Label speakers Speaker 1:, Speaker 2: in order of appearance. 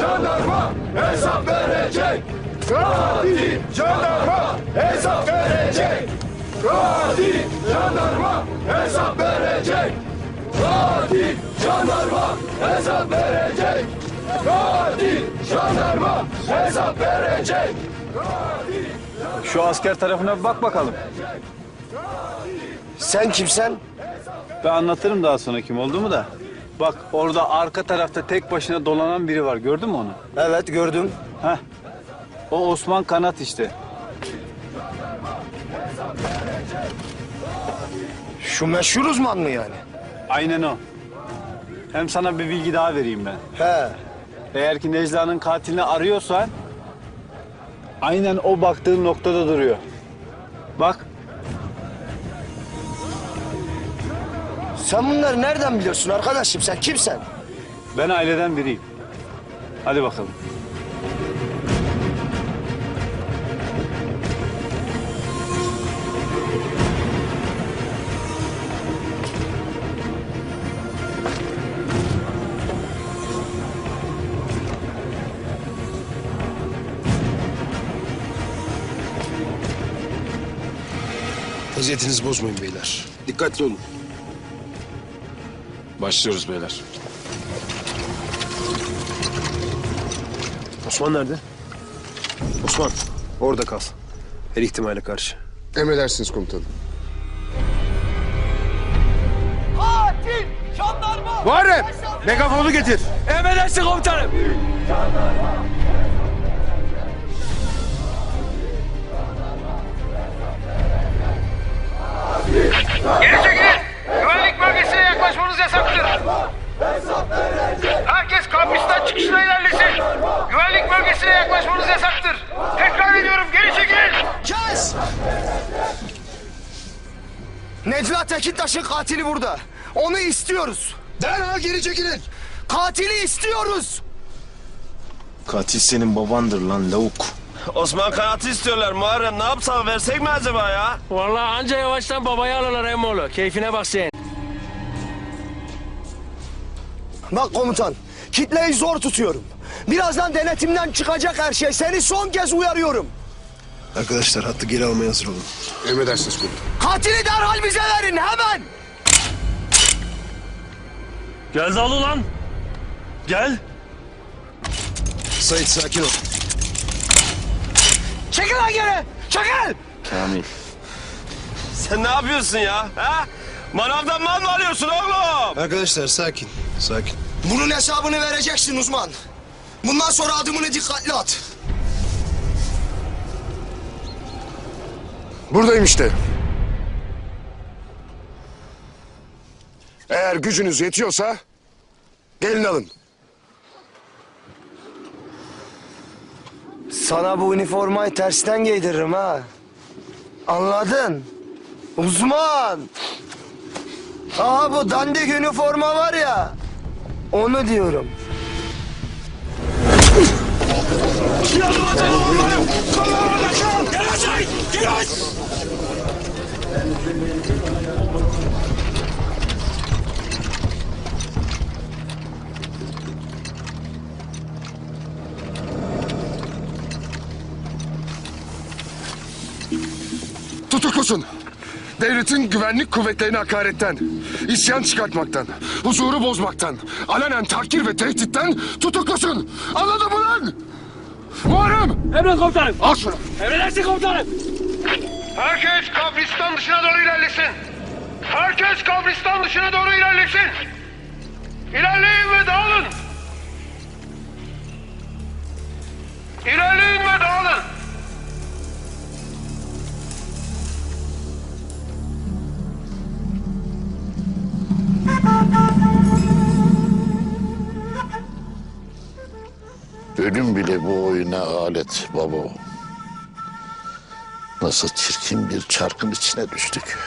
Speaker 1: jandarma hesap verecek. Katil jandarma hesap verecek. Katil jandarma hesap verecek. Katil jandarma hesap verecek. Katil jandarma hesap verecek.
Speaker 2: Şu asker tarafına bir bak bakalım.
Speaker 3: Sen kimsen?
Speaker 2: Ben anlatırım daha sonra kim olduğumu da. Bak orada arka tarafta tek başına dolanan biri var. Gördün mü onu?
Speaker 3: Evet gördüm.
Speaker 2: Heh. O Osman Kanat işte.
Speaker 3: Şu meşhur uzman mı yani?
Speaker 2: Aynen o. Hem sana bir bilgi daha vereyim ben.
Speaker 3: He.
Speaker 2: Eğer ki Necla'nın katilini arıyorsan... ...aynen o baktığın noktada duruyor. Bak
Speaker 3: Sen bunları nereden biliyorsun arkadaşım? Sen kimsen?
Speaker 2: ben aileden biriyim. Hadi bakalım.
Speaker 4: Vaziyetinizi bozmayın beyler. Dikkatli olun.
Speaker 1: Başlıyoruz beyler.
Speaker 4: Osman nerede? Osman orada kal. Her ihtimale karşı.
Speaker 5: Emredersiniz komutanım.
Speaker 1: Muharrem! Megafonu getir.
Speaker 6: Emredersin komutanım.
Speaker 7: Geri Herkes kampüsten çıkışına ilerlesin. Güvenlik bölgesine yaklaşmanız yasaktır. Tekrar ediyorum geri çekilin.
Speaker 3: Kes! Necla Tekintaş'ın katili burada. Onu istiyoruz.
Speaker 4: Derhal geri çekilin.
Speaker 3: Katili istiyoruz.
Speaker 8: Katil senin babandır lan lavuk.
Speaker 6: Osman Kanat'ı istiyorlar Muharrem. Ne yapsak versek mi acaba ya?
Speaker 9: Vallahi anca yavaştan babayı alırlar Emoğlu. Keyfine bak sen.
Speaker 3: Bak komutan, kitleyi zor tutuyorum. Birazdan denetimden çıkacak her şey. Seni son kez uyarıyorum.
Speaker 4: Arkadaşlar hattı geri almaya hazır olun.
Speaker 5: Emredersiniz komutanım.
Speaker 3: Katili derhal bize verin hemen.
Speaker 9: Gel Zalu lan. Gel.
Speaker 4: Sait sakin ol.
Speaker 3: Çekil lan geri. Çekil.
Speaker 8: Kamil.
Speaker 6: Sen ne yapıyorsun ya? Ha? Manavdan mal mı alıyorsun oğlum?
Speaker 4: Arkadaşlar sakin. Sakin.
Speaker 3: Bunun hesabını vereceksin uzman. Bundan sonra adımını dikkatli at.
Speaker 5: Buradayım işte. Eğer gücünüz yetiyorsa gelin alın.
Speaker 3: Sana bu üniformayı tersten giydiririm ha. Anladın? Uzman. Aha bu dandik üniforma var ya. Onu diyorum.
Speaker 5: Tutuklusun. Devletin güvenlik kuvvetlerine hakaretten, isyan çıkartmaktan, huzuru bozmaktan, alenen tahkir ve tehditten tutuklusun. Anladın mı lan? Muharrem!
Speaker 9: Emret komutanım.
Speaker 5: Al şunu.
Speaker 9: Emredersin komutanım.
Speaker 7: Herkes kabristan dışına doğru ilerlesin. Herkes kabristan dışına doğru ilerlesin. İlerleyin ve dağılın. İlerleyin
Speaker 10: Ölüm bile bu oyuna alet baba. Nasıl çirkin bir çarkın içine düştük.